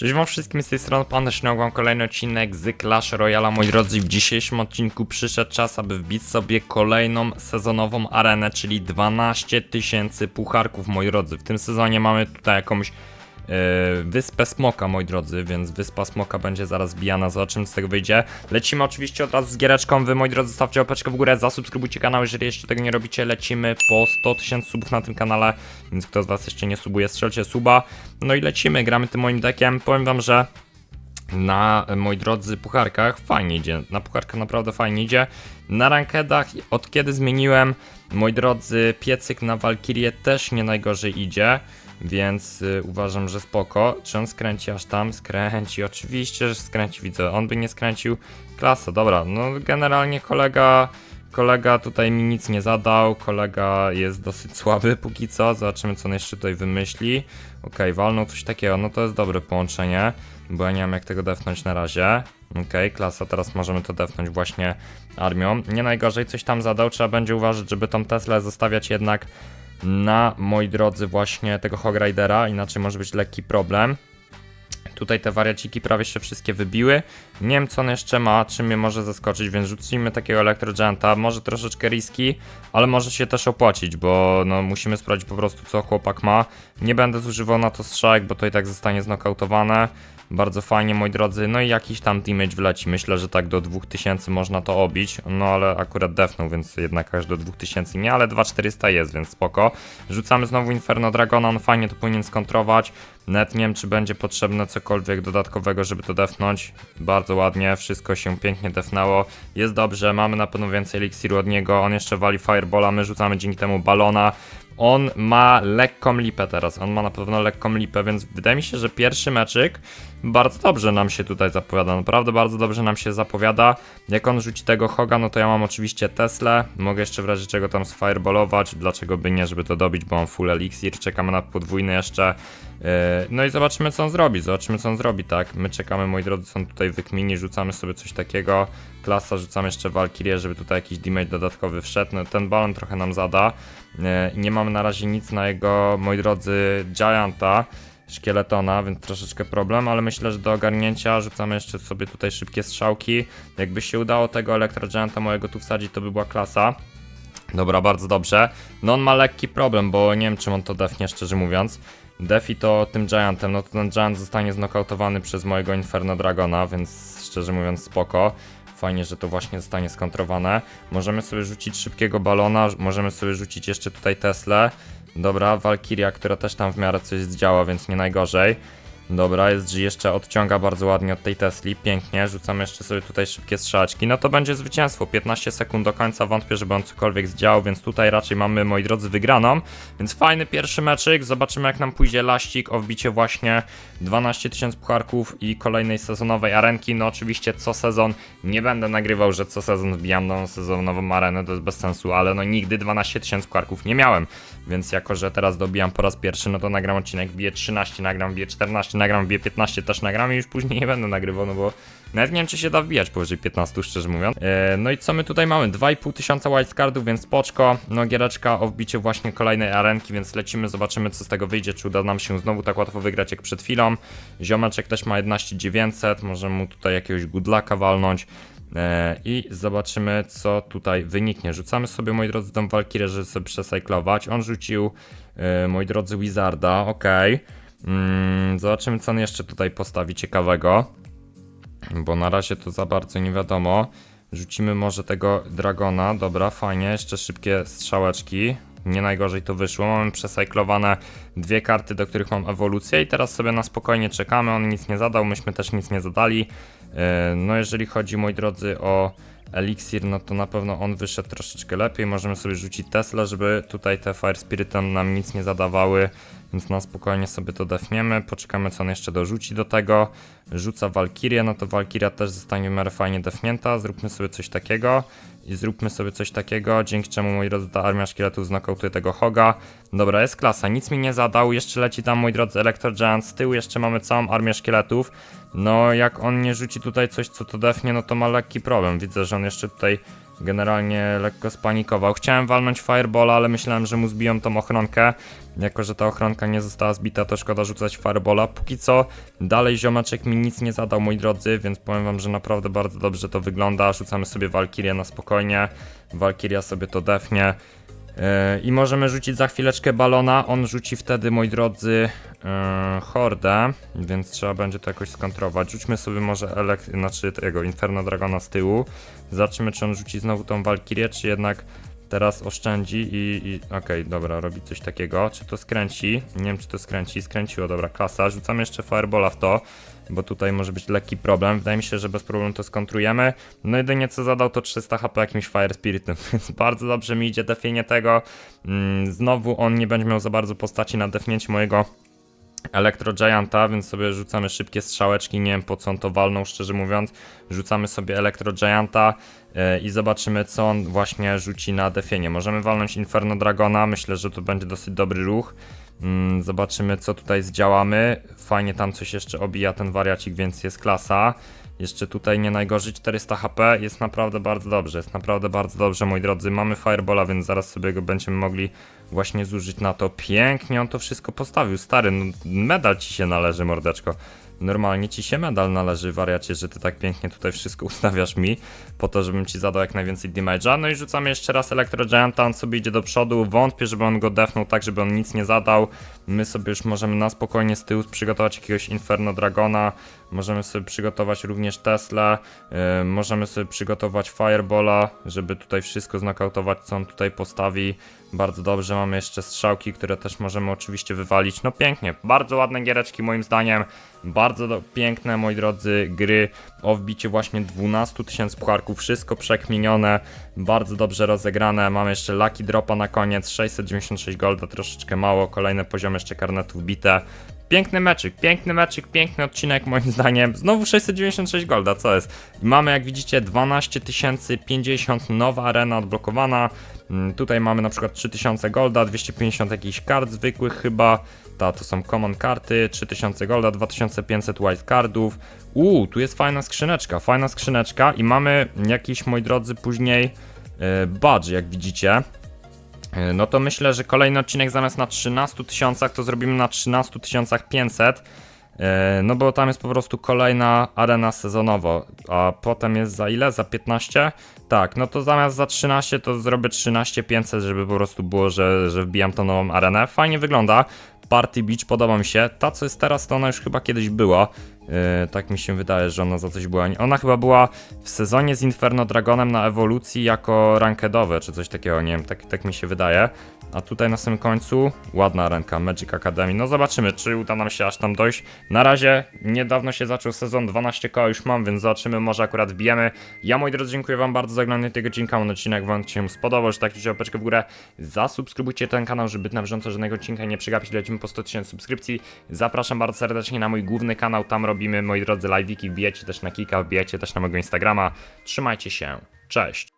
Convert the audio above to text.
Cześć wam wszystkim, z tej strony Pan Śniogłam, kolejny odcinek z Clash Royale, moi drodzy. W dzisiejszym odcinku przyszedł czas, aby wbić sobie kolejną sezonową arenę, czyli 12 tysięcy pucharków, moi drodzy. W tym sezonie mamy tutaj jakąś Wyspę Smoka, moi drodzy, więc Wyspa Smoka będzie zaraz bijana, zobaczymy co z tego wyjdzie. Lecimy oczywiście od razu z giereczką, wy moi drodzy stawcie łapeczkę w górę, zasubskrybujcie kanał, jeżeli jeszcze tego nie robicie, lecimy po 100 tysięcy subów na tym kanale, więc kto z was jeszcze nie subuje, strzelcie suba. No i lecimy, gramy tym moim deckiem, powiem wam, że na, moi drodzy, pucharkach fajnie idzie. Na pucharkach naprawdę fajnie idzie. Na rankedach, od kiedy zmieniłem, moi drodzy, piecyk na Valkyrię też nie najgorzej idzie. Więc y, uważam, że spoko. Czy on skręci aż tam? Skręci, oczywiście, że skręci, widzę. On by nie skręcił. Klasa, dobra. No generalnie kolega, kolega tutaj mi nic nie zadał. Kolega jest dosyć słaby póki co. Zobaczymy, co on jeszcze tutaj wymyśli. Okej, walnął coś takiego. No to jest dobre połączenie, bo ja nie wiem jak tego defnąć na razie. Okej, klasa, teraz możemy to defnąć właśnie armią. Nie najgorzej coś tam zadał. Trzeba będzie uważać, żeby tą Teslę zostawiać jednak na, moi drodzy, właśnie tego Hog Ridera, inaczej może być lekki problem. Tutaj te wariaciki prawie się wszystkie wybiły. Nie wiem co on jeszcze ma, czym mnie może zaskoczyć, więc rzucimy takiego Electro Gianta. Może troszeczkę riski, ale może się też opłacić, bo no, musimy sprawdzić po prostu co chłopak ma. Nie będę zużywał na to strzałek, bo to i tak zostanie znokautowane. Bardzo fajnie, moi drodzy. No i jakiś tam damage wleci. Myślę, że tak do 2000 można to obić. No ale akurat defnął, więc jednak aż do 2000 nie, ale 2400 jest, więc spoko. Rzucamy znowu Inferno Dragona, on fajnie to powinien skontrować. Net nie wiem, czy będzie potrzebne cokolwiek dodatkowego, żeby to defnąć. Bardzo ładnie, wszystko się pięknie defnęło. Jest dobrze, mamy na pewno więcej eliksiru od niego. On jeszcze wali Firebola, my rzucamy dzięki temu balona. On ma lekką lipę teraz, on ma na pewno lekką lipę, więc wydaje mi się, że pierwszy meczyk bardzo dobrze nam się tutaj zapowiada, naprawdę bardzo dobrze nam się zapowiada. Jak on rzuci tego Hoga, no to ja mam oczywiście Teslę, mogę jeszcze w razie czego tam sfireballować, dlaczego by nie, żeby to dobić, bo mam full elixir, czekamy na podwójny jeszcze. Yy, No i zobaczymy co on zrobi, zobaczymy co on zrobi, tak? My czekamy, moi drodzy, są tutaj wykmini, rzucamy sobie coś takiego. Klasa, rzucamy jeszcze Valkyrię, żeby tutaj jakiś damage dodatkowy wszedł. No, ten balon trochę nam zada. Yy, Nie mamy na razie nic na jego, moi drodzy, Gianta szkieletona, więc troszeczkę problem, ale myślę, że do ogarnięcia rzucamy jeszcze sobie tutaj szybkie strzałki. Jakby się udało tego Electro Gianta mojego tu wsadzić, to by była klasa. Dobra, bardzo dobrze. No on ma lekki problem, bo nie wiem czym on to defnie, szczerze mówiąc. Defi to tym Giantem, no to ten Giant zostanie znokautowany przez mojego Inferno Dragona, więc szczerze mówiąc spoko. Fajnie, że to właśnie zostanie skontrowane. Możemy sobie rzucić szybkiego balona, możemy sobie rzucić jeszcze tutaj Teslę. Dobra, Valkyria, która też tam w miarę coś zdziała, więc nie najgorzej. Dobra, jest G jeszcze odciąga bardzo ładnie od tej Tesli, pięknie, rzucam jeszcze sobie tutaj szybkie strzaczki, no to będzie zwycięstwo, 15 sekund do końca, wątpię, żeby on cokolwiek zdziałał, więc tutaj raczej mamy, moi drodzy, wygraną, więc fajny pierwszy meczyk, zobaczymy jak nam pójdzie laścik o wbicie właśnie 12 tysięcy pucharków i kolejnej sezonowej arenki, no oczywiście co sezon, nie będę nagrywał, że co sezon wbijam nową sezonową arenę, to jest bez sensu, ale no nigdy 12 tysięcy pucharków nie miałem, więc jako, że teraz dobijam po raz pierwszy, no to nagram odcinek, wbiję 13, nagram, wbiję 14, nagram, wbiję 15, też nagram i już później nie będę nagrywał, no bo nawet nie wiem, czy się da wbijać powyżej 15, szczerze mówiąc. E, no i co my tutaj mamy? 2,5 tysiąca wildcardów, więc spoczko. No giereczka o wbicie właśnie kolejnej arenki, więc lecimy, zobaczymy co z tego wyjdzie, czy uda nam się znowu tak łatwo wygrać jak przed chwilą. Ziomeczek też ma 11,900, możemy mu tutaj jakiegoś goodlaka walnąć. E, I zobaczymy, co tutaj wyniknie. Rzucamy sobie, moi drodzy, tą Valkyrię, żeby sobie przesajklować. On rzucił, e, moi drodzy, Wizarda, okej. Mm, zobaczymy, co on jeszcze tutaj postawi ciekawego. Bo na razie to za bardzo nie wiadomo. Rzucimy może tego Dragona. Dobra, fajnie. Jeszcze szybkie strzałeczki. Nie najgorzej to wyszło. Mamy przesajklowane dwie karty, do których mam ewolucję i teraz sobie na spokojnie czekamy. On nic nie zadał, myśmy też nic nie zadali. Yy, No jeżeli chodzi, moi drodzy, o eliksir, no to na pewno on wyszedł troszeczkę lepiej. Możemy sobie rzucić Tesla, żeby tutaj te Fire Spirity nam nic nie zadawały. Więc na spokojnie sobie to defniemy. Poczekamy, co on jeszcze dorzuci do tego. Rzuca Valkyrię, no to Valkyria też zostanie w miarę fajnie defnięta. Zróbmy sobie coś takiego. I zróbmy sobie coś takiego, dzięki czemu, moi drodzy, ta armia szkieletów znokautuje tego Hoga. Dobra, jest klasa, nic mi nie zadał. Jeszcze leci tam, moi drodzy, Electro Giant. Z tyłu jeszcze mamy całą armię szkieletów. No, jak on nie rzuci tutaj coś, co to defnie, no to ma lekki problem. Widzę, że on jeszcze tutaj generalnie lekko spanikował. Chciałem walnąć Firebola, ale myślałem, że mu zbiją tą ochronkę. Jako, że ta ochronka nie została zbita, to szkoda rzucać Firebola. Póki co, dalej ziomeczek mi nic nie zadał, moi drodzy, więc powiem wam, że naprawdę bardzo dobrze to wygląda. Rzucamy sobie Valkyrię na spokojnie. Valkyria sobie to defnie. Yy, I możemy rzucić za chwileczkę balona. On rzuci wtedy, moi drodzy, yy, hordę, więc trzeba będzie to jakoś skontrować. Rzućmy sobie może elek- znaczy tego Inferno Dragona z tyłu. Zobaczymy, czy on rzuci znowu tą Valkyrię, czy jednak teraz oszczędzi i. i Okej, dobra, robi coś takiego. Czy to skręci? Nie wiem, czy to skręci. Skręciło, dobra, klasa. Rzucamy jeszcze Firebola w to, bo tutaj może być lekki problem. Wydaje mi się, że bez problemu to skontrujemy. No jedynie co zadał to 300 HP jakimś Fire Spiritem, więc bardzo dobrze mi idzie defienie tego. Mm, Znowu on nie będzie miał za bardzo postaci na defnięcie mojego Electro Gianta, więc sobie rzucamy szybkie strzałeczki, nie wiem po co on to walnął, szczerze mówiąc. Rzucamy sobie Electro Gianta e, i zobaczymy co on właśnie rzuci na defienie. Możemy walnąć Inferno Dragona, myślę, że to będzie dosyć dobry ruch. Mm, Zobaczymy co tutaj zdziałamy. Fajnie tam coś jeszcze obija ten wariacik, więc jest klasa. Jeszcze tutaj nie najgorzej 400 HP, jest naprawdę bardzo dobrze, jest naprawdę bardzo dobrze moi drodzy. Mamy Firebola, więc zaraz sobie go będziemy mogli właśnie zużyć na to. Pięknie on to wszystko postawił, stary, no, medal ci się należy mordeczko. Normalnie ci się medal należy, wariacie, że ty tak pięknie tutaj wszystko ustawiasz mi, po to, żebym ci zadał jak najwięcej damage'a. No i rzucamy jeszcze raz Electro Gianta, on sobie idzie do przodu, wątpię, żeby on go defnął tak, żeby on nic nie zadał. My sobie już możemy na spokojnie z tyłu przygotować jakiegoś Inferno Dragona, możemy sobie przygotować również Tesla, yy, możemy sobie przygotować Firebola, żeby tutaj wszystko znokautować, co on tutaj postawi. Bardzo dobrze, mamy jeszcze strzałki, które też możemy oczywiście wywalić. No pięknie, bardzo ładne giereczki moim zdaniem. Bardzo do, piękne, moi drodzy, gry o wbicie właśnie 12 tysięcy pucharków. Wszystko przekminione, bardzo dobrze rozegrane. Mamy jeszcze Lucky Dropa na koniec, 696 golda, troszeczkę mało. Kolejne poziomy jeszcze karnetów bite. Piękny meczyk, piękny meczyk, piękny odcinek moim zdaniem. Znowu 696 golda, co jest? Mamy jak widzicie 12 050, nowa arena odblokowana. Mm, Tutaj mamy na przykład 3000 golda, 250 jakichś kart zwykłych chyba. Ta, to są common karty, 3000 golda, 2500 white cardów. Uuu, tu jest fajna skrzyneczka, fajna skrzyneczka i mamy jakiś, moi drodzy, później yy, badge, jak widzicie. Yy, No to myślę, że kolejny odcinek zamiast na 13 tysiącach, to zrobimy na 13 500. Yy, No bo tam jest po prostu kolejna arena sezonowo, a potem jest za ile? Za 15? Tak, no to zamiast za 13 to zrobię 13 500, żeby po prostu było, że, że wbijam tą nową arenę. Fajnie wygląda. Party Beach podoba mi się. Ta co jest teraz, to ona już chyba kiedyś była. Yy, tak mi się wydaje, że ona za coś była. Ona chyba była w sezonie z Inferno Dragonem na ewolucji jako rankedowe, czy coś takiego, nie wiem, tak, tak mi się wydaje. A tutaj na samym końcu ładna ręka Magic Academy. No zobaczymy, czy uda nam się aż tam dojść. Na razie niedawno się zaczął sezon, 12 koła już mam, więc zobaczymy, może akurat wbijemy. Ja moi drodzy, dziękuję wam bardzo za oglądanie tego odcinka. Mam odcinek wam się spodobał, że tak kliknijcie łapeczkę w górę. Zasubskrybujcie ten kanał, żeby na bieżąco żadnego odcinka nie przegapić. Lecimy po 100 tysięcy subskrypcji. Zapraszam bardzo serdecznie na mój główny kanał, tam robimy, moi drodzy, live'iki. Wbijajcie też na Kika, wbijajcie też na mojego Instagrama. Trzymajcie się, cześć!